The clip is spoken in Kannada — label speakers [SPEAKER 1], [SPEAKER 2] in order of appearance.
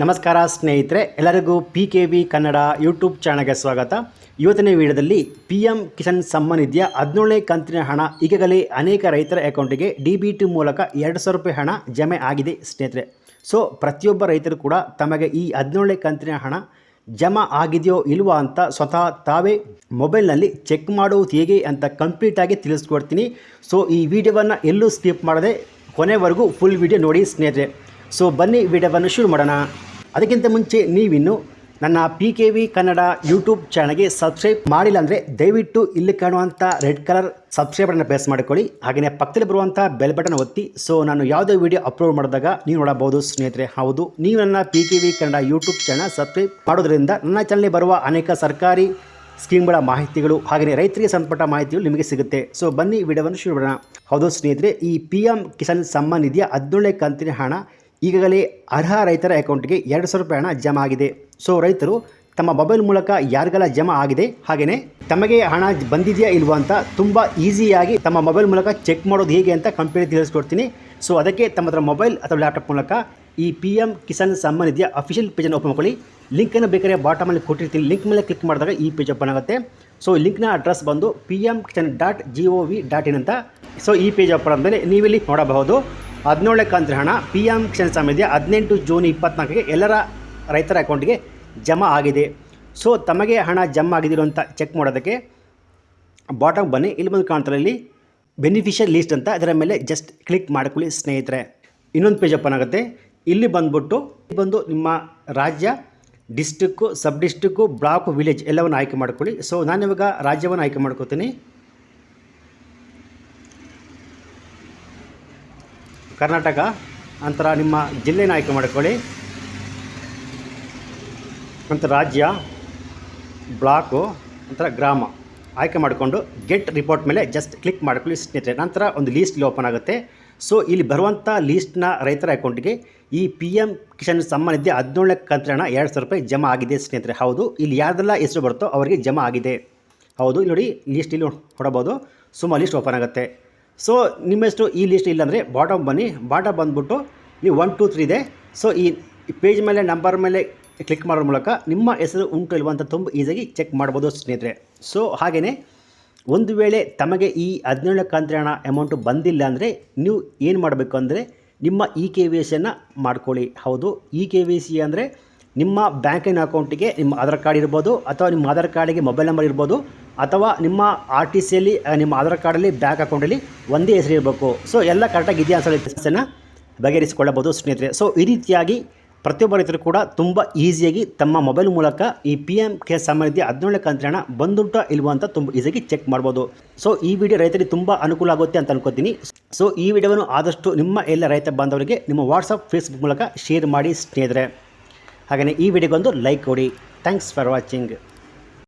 [SPEAKER 1] ನಮಸ್ಕಾರ ಸ್ನೇಹಿತರೆ, ಎಲ್ಲರಿಗೂ P K V Kannada YouTube ಚಾನಲ್ಗೆ ಸ್ವಾಗತ. ಇವತ್ತಿನ ವಿಡಿಯೋದಲ್ಲಿ ಪಿ ಎಂ ಕಿಸಾನ್ ಸಮ್ಮಾನ್ ನಿಧಿಯ ಹದಿನೇಳನೇ ಕಂತಿನ ಹಣ, ಈಗಾಗಲೇ ಅನೇಕ ರೈತರ ಅಕೌಂಟಿಗೆ ಡಿ ಬಿ ಟಿ ಮೂಲಕ ಎರಡು ಸಾವಿರ ರೂಪಾಯಿ ಹಣ ಜಮೆ ಆಗಿದೆ ಸ್ನೇಹಿತರೆ. ಸೊ ಪ್ರತಿಯೊಬ್ಬ ರೈತರು ಕೂಡ ತಮಗೆ ಈ ಹದಿನೇಳನೇ ಕಂತಿನ ಹಣ ಜಮಾ ಆಗಿದೆಯೋ ಇಲ್ವಾ ಅಂತ ಸ್ವತಃ ತಾವೇ ಮೊಬೈಲ್ನಲ್ಲಿ ಚೆಕ್ ಮಾಡುವುದು ಹೇಗೆ ಅಂತ ಕಂಪ್ಲೀಟಾಗಿ ತಿಳಿಸ್ಕೊಡ್ತೀನಿ. ಸೊ ಈ ವಿಡಿಯೋವನ್ನು ಎಲ್ಲೂ ಸ್ಕಿಪ್ ಮಾಡದೆ ಕೊನೆವರೆಗೂ ಫುಲ್ ವಿಡಿಯೋ ನೋಡಿ ಸ್ನೇಹಿತರೆ. ಸೊ ಬನ್ನಿ ವಿಡಿಯೋವನ್ನು ಶುರು ಮಾಡೋಣ. ಅದಕ್ಕಿಂತ ಮುಂಚೆ ನೀವಿನ್ನು ನನ್ನ P K V Kannada YouTube ಚಾನಲ್ಗೆ ಸಬ್ಸ್ಕ್ರೈಬ್ ಮಾಡಿಲ್ಲ ಅಂದರೆ ದಯವಿಟ್ಟು ಇಲ್ಲಿ ಕಾಣುವಂಥ ರೆಡ್ ಕಲರ್ ಬಟನ್ ಪ್ರೆಸ್ ಮಾಡಿಕೊಳ್ಳಿ. ಹಾಗೆಯೇ ಪಕ್ಕದಲ್ಲಿ ಬರುವಂಥ ಬೆಲ್ ಬಟನ್ ಒತ್ತಿ. ಸೊ ನಾನು ಯಾವುದೇ ವಿಡಿಯೋ ಅಪ್ಲೋಡ್ ಮಾಡಿದಾಗ ನೀವು ನೋಡಬಹುದು ಸ್ನೇಹಿತರೆ. ಹೌದು, ನೀವು ನನ್ನ P K V Kannada YouTube channel subscribe ಮಾಡೋದ್ರಿಂದ ನನ್ನ ಚಾನಲ್ಗೆ ಬರುವ ಅನೇಕ ಸರ್ಕಾರಿ ಸ್ಕೀಮ್ಗಳ ಮಾಹಿತಿಗಳು, ಹಾಗೆಯೇ ರೈತರಿಗೆ ಸಂಬಂಧಪಟ್ಟ ಮಾಹಿತಿಗಳು ನಿಮಗೆ ಸಿಗುತ್ತೆ. ಸೊ ಬನ್ನಿ ವಿಡಿಯೋವನ್ನು ಶುರು ಮಾಡೋಣ. ಹೌದು ಸ್ನೇಹಿತರೆ, ಈ ಪಿ ಕಿಸಾನ್ ಸಮ್ಮಾನ್ ನಿಧಿಯ ಹದಿನೇಳನೇ ಕಂತಿನ ಹಣ ಈಗಾಗಲೇ ಅರ್ಹ ರೈತರ ಅಕೌಂಟ್ಗೆ ಎರಡು ಸಾವಿರ ರೂಪಾಯಿ ಹಣ ಜಮಾ ಆಗಿದೆ. ಸೊ ರೈತರು ತಮ್ಮ ಮೊಬೈಲ್ ಮೂಲಕ ಯಾರಿಗೆಲ್ಲ ಜಮಾ ಆಗಿದೆ ಹಾಗೆಯೇ ತಮಗೆ ಹಣ ಬಂದಿದೆಯಾ ಇಲ್ವಾ ಅಂತ ತುಂಬ ಈಸಿಯಾಗಿ ತಮ್ಮ ಮೊಬೈಲ್ ಮೂಲಕ ಚೆಕ್ ಮಾಡೋದು ಹೇಗೆ ಅಂತ ಕಂಪ್ನಿ ತಿಳಿಸ್ಕೊಡ್ತೀನಿ. ಸೊ ಅದಕ್ಕೆ ತಮ್ಮ ಹತ್ರ ಮೊಬೈಲ್ ಅಥವಾ ಲ್ಯಾಪ್ಟಾಪ್ ಮೂಲಕ ಈ ಪಿ ಎಂ ಕಿಸಾನ್ ಸಮ್ಮಾನ್ ನಿಧಿಯ ಅಫಿಷಿಯಲ್ ಪೇಜನ್ನು ಓಪನ್ ಮಾಡ್ಕೊಳ್ಳಿ. ಲಿಂಕನ್ನು ಬೇಕಾದ್ರೆ ಬಾಟಮಲ್ಲಿ ಕೊಟ್ಟಿರ್ತೀನಿ. ಲಿಂಕ್ ಮೇಲೆ ಕ್ಲಿಕ್ ಮಾಡಿದಾಗ ಈ ಪೇಜ್ ಓಪನ್ ಆಗುತ್ತೆ. ಸೊ ಲಿಂಕ್ನ ಅಡ್ರೆಸ್ ಬಂದು P M Kisan dot G O V dot in ಅಂತ. ಸೊ ಈ ಪೇಜ್ ಓಪನ್ ಆದಮೇಲೆ ನೀವಿಲ್ಲಿ ನೋಡಬಹುದು. ಹದಿನೇಳನೇ ಕಂತಿನ ಹಣ. ಪಿ ಎಂ ಕಿಸಾನ್ ಸಮಿತಿಯ ಹದಿನೆಂಟು ಜೂನ್ ಇಪ್ಪತ್ನಾಲ್ಕಿಗೆ ಎಲ್ಲರ ರೈತರ ಅಕೌಂಟ್ಗೆ ಜಮಾ ಆಗಿದೆ. ಸೊ, ತಮಗೆ ಹಣ ಜಮಾ ಆಗಿದಿರೋ ಅಂತ ಚೆಕ್ ಮಾಡೋದಕ್ಕೆ ಬಾಟಮ್ ಬನ್ನಿ. ಇಲ್ಲಿ ಬಂದು ಕಾಣ್ತಾರಲ್ಲಿ ಇಲ್ಲಿ ಬೆನಿಫಿಷಿಯರ್ ಲೀಸ್ಟ್ ಅಂತ. ಅದರ ಮೇಲೆ ಜಸ್ಟ್ ಕ್ಲಿಕ್ ಮಾಡ್ಕೊಳ್ಳಿ ಸ್ನೇಹಿತರೆ. ಇನ್ನೊಂದು ಪೇಜ್ ಓಪನ್ ಆಗುತ್ತೆ. ಇಲ್ಲಿ ಬಂದ್ಬಿಟ್ಟು, ಇಲ್ಲಿ ಬಂದು ನಿಮ್ಮ ರಾಜ್ಯ district sub district block village ಎಲ್ಲವನ್ನು ಆಯ್ಕೆ ಮಾಡ್ಕೊಳ್ಳಿ. ಸೊ ನಾನಿವಾಗ ರಾಜ್ಯವನ್ನು ಆಯ್ಕೆ ಮಾಡ್ಕೋತೀನಿ. ಕರ್ನಾಟಕ. ನಂತರ ನಿಮ್ಮ ಜಿಲ್ಲೆನ ಆಯ್ಕೆ ಮಾಡ್ಕೊಳ್ಳಿ. ನಂತರ ರಾಜ್ಯ, ಬ್ಲಾಕು, ನಂತರ ಗ್ರಾಮ. ಆಯ್ಕೆ ಮಾಡಿಕೊಂಡು ಗೆಟ್ ರಿಪೋರ್ಟ್ ಮೇಲೆ ಜಸ್ಟ್ ಕ್ಲಿಕ್ ಮಾಡ್ಕೊಳ್ಳಿ ಸ್ನೇಹಿತರೆ ನಂತರ ಒಂದು ಲೀಸ್ಟ್ ಓಪನ್ ಆಗುತ್ತೆ. ಸೊ, ಇಲ್ಲಿ ಬರುವಂಥ ಲೀಸ್ಟ್ನ ರೈತರ ಅಕೌಂಟ್ಗೆ ಈ ಪಿ ಎಂ ಕಿಸಾನ್ ಸಮ್ಮಾನ್ ನಿಧಿ ಹದಿನೇಳನೇ ಕಂತ್ರಣ ಎರಡು ಸಾವಿರ ರೂಪಾಯಿ ಜಮಾ ಆಗಿದೆ ಸ್ನೇಹಿತರೆ ಹೌದು, ಇಲ್ಲಿ ಯಾರ್ದೆಲ್ಲ ಹೆಸರು ಬರುತ್ತೋ ಅವರಿಗೆ ಜಮಾ ಆಗಿದೆ. ಹೌದು, ಇಲ್ಲಿ ನೋಡಿ ಲೀಸ್ಟ್ ಇಲ್ಲಿ ಹೊಡಬೋದು ಸುಮ್ಮ ಲೀಸ್ಟ್ ಓಪನ್ ಆಗುತ್ತೆ. ಸೊ ನಿಮ್ಮ ಹೆಸರು ಈ ಲಿಸ್ಟ್ ಇಲ್ಲಾಂದರೆ ಬಾಟಮ್ ಬನ್ನಿ. ಬಾಟಮ್ ಬಂದುಬಿಟ್ಟು ನೀವು ಒನ್ ಟು ತ್ರೀ ಇದೆ. ಸೊ ಈ ಪೇಜ್ ಮೇಲೆ ನಂಬರ್ ಮೇಲೆ ಕ್ಲಿಕ್ ಮಾಡೋ ಮೂಲಕ ನಿಮ್ಮ ಹೆಸರು, ಉಂಟು, ಇಲ್ವ ಅಂತ ತುಂಬ ಈಸಿಯಾಗಿ ಚೆಕ್ ಮಾಡ್ಬೋದು ಸ್ನೇಹಿತರೆ. ಸೊ ಹಾಗೆಯೇ ಒಂದು ವೇಳೆ ತಮಗೆ ಈ ಹದಿನೇಳು ಕಂತ್ರಣ ಅಮೌಂಟು ಬಂದಿಲ್ಲ ಅಂದರೆ ನೀವು ಏನು ಮಾಡಬೇಕು ಅಂದರೆ ನಿಮ್ಮ ಇ ಕೆ ವಿ ಸಿಯನ್ನು ಮಾಡ್ಕೊಳ್ಳಿ. ಹೌದು ಇ ಕೆ ವಿ ಸಿ ಅಂದರೆ ನಿಮ್ಮ ಬ್ಯಾಂಕಿನ ಅಕೌಂಟಿಗೆ ನಿಮ್ಮ ಆಧಾರ್ ಕಾರ್ಡ್ ಇರ್ಬೋದು ಅಥವಾ ನಿಮ್ಮ ಆಧಾರ್ ಕಾರ್ಡಿಗೆ ಮೊಬೈಲ್ ನಂಬರ್ ಇರ್ಬೋದು ಅಥವಾ ನಿಮ್ಮ ಆರ್ ಟಿ ಸಿಯಲ್ಲಿ ನಿಮ್ಮ ಆಧಾರ್ ಕಾರ್ಡಲ್ಲಿ, ಬ್ಯಾಂಕ್ ಅಕೌಂಟಲ್ಲಿ ಒಂದೇ ಹೆಸರು ಇರಬೇಕು. ಸೊ ಎಲ್ಲ ಕರೆಕ್ಟಾಗಿ ಇದೆಯಾ ಸಮಸ್ಯೆನ ಬಗೆಹರಿಸಿಕೊಳ್ಳಬಹುದು ಸ್ನೇಹಿತರೆ. ಸೊ ಈ ರೀತಿಯಾಗಿ ಪ್ರತಿಯೊಬ್ಬ ರೈತರು ಕೂಡ ತುಂಬ ಈಸಿಯಾಗಿ ತಮ್ಮ ಮೊಬೈಲ್ ಮೂಲಕ ಈ ಪಿ ಎಂ ಕೆ ಸಾಮರ್ಥ್ಯ ಹದಿನೇಳನೇ ಕಂತ್ರಣ ಬಂದುಂಟ ಇಲ್ವಾ ಅಂತ ತುಂಬ ಈಸಿಯಾಗಿ ಚೆಕ್ ಮಾಡ್ಬೋದು. ಸೊ ಈ ವಿಡಿಯೋ ರೈತರಿಗೆ ತುಂಬ ಅನುಕೂಲ ಆಗುತ್ತೆ ಅಂತ ಅನ್ಕೋತೀನಿ. ಸೊ ಈ ವಿಡಿಯೋವನ್ನು ಆದಷ್ಟು ನಿಮ್ಮ ಎಲ್ಲ ರೈತ ಬಾಂಧವರಿಗೆ ನಿಮ್ಮ ವಾಟ್ಸಪ್ ಫೇಸ್ಬುಕ್ ಮೂಲಕ ಶೇರ್ ಮಾಡಿ ಸ್ನೇಹಿತರೆ. ಹಾಗೆಯೇ ಈ ವಿಡಿಯೋಗೊಂದು ಲೈಕ್ ಕೊಡಿ. Thanks for watching